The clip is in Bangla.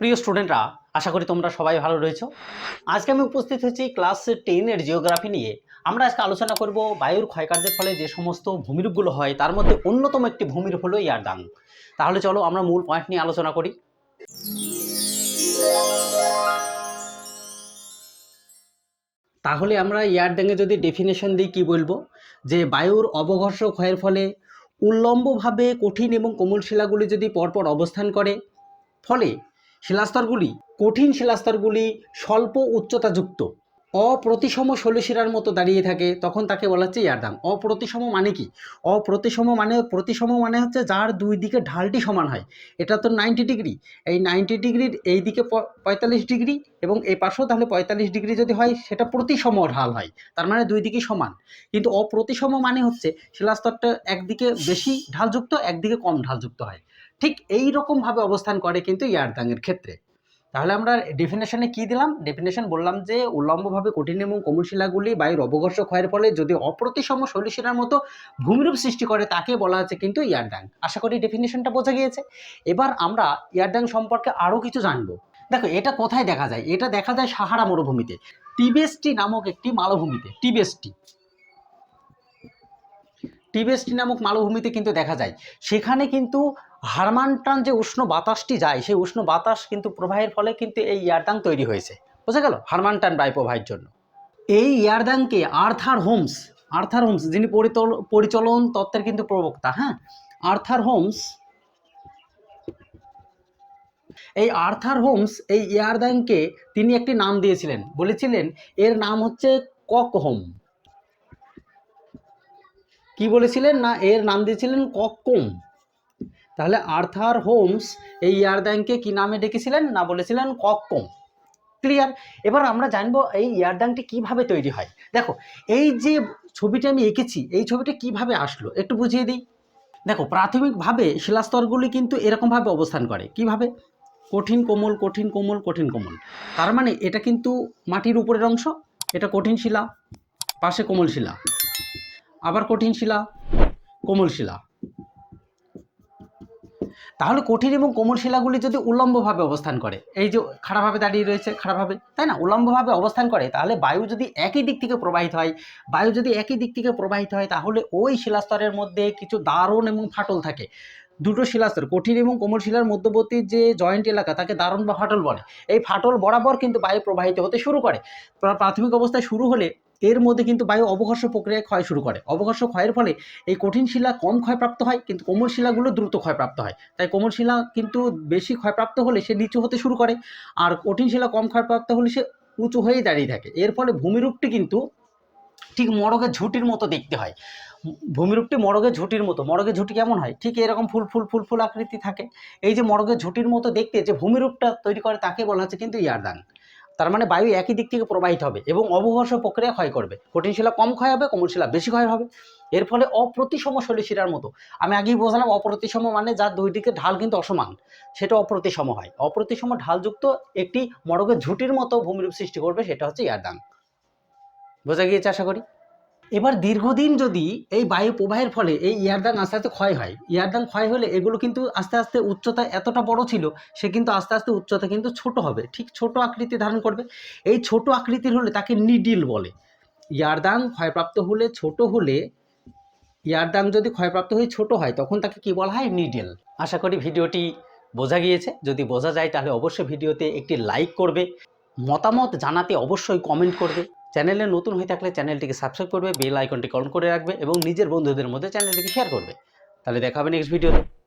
প্রিয় স্টুডেন্টরা, আশা করি তোমরা সবাই ভালো রয়েছো। আজকে আমি উপস্থিত হয়েছি ক্লাস টেনের জিওগ্রাফি নিয়ে। আমরা আজকে আলোচনা করব বায়ুর ক্ষয়কার্যের ফলে যে সমস্ত ভূমিরূপগুলো হয়, তার মধ্যে অন্যতম একটি ভূমিরূপ হলো ইয়ারদাং। তাহলে চলো আমরা মূল পয়েন্ট নিয়ে আলোচনা করি। তাহলে আমরা ইয়ারড্যাঙে যদি ডেফিনেশন দিই, কি বলব? যে বায়ুর অবঘর্ষ ক্ষয়ের ফলে উল্লম্বভাবে কঠিন এবং কোমল শিলাগুলি যদি পরপর অবস্থান করে, ফলে শিলাস্তরগুলি কঠিন শিলাস্তরগুলি স্বল্প উচ্চতাযুক্ত। অপ্রতিসম শৈলশিরার মতো দাঁড়িয়ে থাকে, তখন তাকে বলা হচ্ছে ইয়ারদাং অপ্রতিসম মানে কি? অপ্রতিসম মানে প্রতিসম মানে হচ্ছে যার দুই দিকে ঢালটি সমান হয়। এটা তো নাইনটি ডিগ্রি এই নাইনটি ডিগ্রির এই দিকে পঁয়তাল্লিশ ডিগ্রি এবং এই পাশেও তাহলে পঁয়তাল্লিশ ডিগ্রি যদি হয়, সেটা প্রতিসম ঢাল হয়। তার মানে দুই দিকেই সমান। কিন্তু অপ্রতিসম মানে হচ্ছে শিলাস্তরটা একদিকে বেশি ঢালযুক্ত, একদিকে কম ঢালযুক্ত হয়। ঠিক এই রকমভাবে অবস্থান করে কিন্তু ইয়ারদাংয়ের ক্ষেত্রে। তাহলে আমরা ডেফিনেশনে কি দিলাম? ডেফিনেশন বললাম যে, উল্লম্বভাবে কঠিন এবং কোমল শিলাগুলি বায়ুর অবঘর্ষ ক্ষয়ের ফলে যদি অপ্রতিসম শৈলশিলার মতো ভূমিরূপ সৃষ্টি করে, তাকে বলা হচ্ছে কিন্তু ইয়ারডাং আশা করি ডেফিনেশনটা বোঝা গিয়েছে। এবার আমরা ইয়ারডাং সম্পর্কে আরও কিছু জানব। দেখো, এটা কোথায় দেখা যায়? এটা দেখা যায় সাহারা মরুভূমিতে। টিবেস্টি নামক একটি মালভূমিতে, টিবেস্টি। টিবেস্টি নামক মালভূমিতে কিন্তু দেখা যায়। সেখানে কিন্তু হারমানটান যে উষ্ণ বাতাসটি যায়, সেই উষ্ণ বাতাস কিন্তু প্রবাহের ফলে কিন্তু এই ইয়ারদাং তৈরি হয়েছে। বোঝা গেল? হারমানটান বায়ু প্রবাহের জন্য। এই ইয়ারদাংকে আর্থার হোমস আর্থার হোমস, যিনি পরিচলন তত্ত্বের কিন্তু প্রবক্তা হ্যাঁ? আর্থার হোমস, এই আর্থার হোমস, এই ইয়ারদাংকে তিনি একটি নাম দিয়েছিলেন। বলেছিলেন, এর নাম হচ্ছে ককহোম। কি বলেছিলেন না, এর নাম দিয়েছিলেন কককোম। তাহলে আর্থার হোমস এই ইয়ারদাংকে কি নামে ডেকেছিলেন? না বলেছিলেন কককোম ক্লিয়ার? এবার আমরা জানব এই ইয়ারদাংটি কীভাবে তৈরি হয়। দেখো, এই যে ছবিটা আমি এঁকেছি, এই ছবিটা কীভাবে আসলো? একটু বুঝিয়ে দিই। দেখো, প্রাথমিকভাবে শিলাস্তরগুলি কিন্তু এরকমভাবে অবস্থান করে। কীভাবে? কঠিন কোমল কঠিন কোমল কঠিন কোমল। তার মানে এটা কিন্তু মাটির উপরের অংশ, এটা কঠিন শিলা, পাশে কোমল শিলা। আবার কঠিন শিলা, কোমল শিলা। তাহলে কঠিন এবং কোমল শিলাগুলি যদি উল্লম্বভাবে অবস্থান করে, এই যে খারাপভাবে দাঁড়িয়ে রয়েছে খারাপভাবে তাই না? উল্লম্বভাবে অবস্থান করে, তাহলে বায়ু যদি একই দিক থেকে প্রবাহিত হয়, বায়ু যদি একই দিক থেকে প্রবাহিত হয়, তাহলে ওই শিলাস্তরের মধ্যে কিছু দারুণ এবং ফাটল থাকে। দুটো শিলাস্তর, কঠিন এবং কোমল শিলার মধ্যবর্তী যে জয়েন্ট এলাকা, তাকে দারুণ বা ফাটল বলে। এই ফাটল বরাবর কিন্তু বায়ু প্রবাহিত হতে শুরু করে। প্রাথমিক অবস্থায় শুরু হলে এর মধ্যে কিন্তু বায়ু অবঘর্ষ প্রক্রিয়ায় ক্ষয় শুরু করে। অবঘর্ষ ক্ষয়ের ফলে এই কঠিন শিলা কম ক্ষয়প্রাপ্ত হয়, কিন্তু কোমল শিলাগুলো দ্রুত ক্ষয়প্রাপ্ত হয়। তাই কোমল শিলা কিন্তু বেশি ক্ষয়প্রাপ্ত হলে সে নিচু হতে শুরু করে, আর কঠিন শিলা কম ক্ষয়প্রাপ্ত হলে সে উঁচু হয়েই দাঁড়িয়ে থাকে। এর ফলে ভূমিরূপটি কিন্তু ঠিক মরগের ঝুঁটির মতো দেখতে হয়। ভূমিরূপটি মরগের ঝুঁটির মতো। মরগের ঝুঁটি কেমন হয়? ঠিক এরকম ফুল ফুল ফুল ফুল আকৃতি থাকে। এই যে মরগের ঝুঁটির মতো দেখতে যে ভূমিরূপটা তৈরি করে তাকে বলা হচ্ছে কিন্তু ইয়ারদাং তার মানে বায়ু একই দিক থেকে প্রবাহিত হবে এবং অবঘর্ষ প্রক্রিয়া ক্ষয় করবে। কঠিন শিলা কম ক্ষয় হবে, কোমল শিলা বেশি ক্ষয় হবে। এর ফলে অপ্রতিসম শৈলশিরার মতো। আমি আগেই বোঝালাম অপ্রতিসম মানে যার দুই দিকে ঢাল কিন্তু অসমান, সেটা অপ্রতিসম হয়। অপ্রতিসম ঢালযুক্ত একটি মড়কের ঝুঁটির মতো ভূমিরূপ সৃষ্টি করবে, সেটা হচ্ছে ইয়ারদাং বোঝা গিয়েছে আশা করি? এবার দীর্ঘদিন যদি এই বায়ু প্রবাহের ফলে এই ইয়ারদান আস্তে আস্তে ক্ষয় হয়, ইয়ারদান ক্ষয় হলে এগুলো কিন্তু আস্তে আস্তে উচ্চতা এতটা বড় ছিল, সে কিন্তু আস্তে আস্তে উচ্চতা কিন্তু ছোট হবে, ঠিক ছোট আকৃতি ধারণ করবে। এই ছোট আকৃতির হলে তাকে নিডিল বলে। ইয়ারদান ক্ষয়প্রাপ্ত হলে ছোট হলে, ইয়ারদান যদি ক্ষয়প্রাপ্ত হয়ে ছোট হয়, তখন তাকে কি বলা হয়? নিডেল। আশা করি ভিডিওটি বোঝা গিয়েছে। যদি বোঝা যায় তাহলে অবশ্যই ভিডিওতে একটি লাইক করবে। মতামত জানাতে অবশ্যই কমেন্ট করবে। চ্যানেলে নতুন হয়ে থাকলে চ্যানেলটিকে সাবস্ক্রাইব করবে বেল আইকনটি অন করে রাখবে এবং নিজের বন্ধুদের মধ্যে চ্যানেলটিকে শেয়ার করবে। তাহলে দেখা হবে নেক্সট ভিডিওতে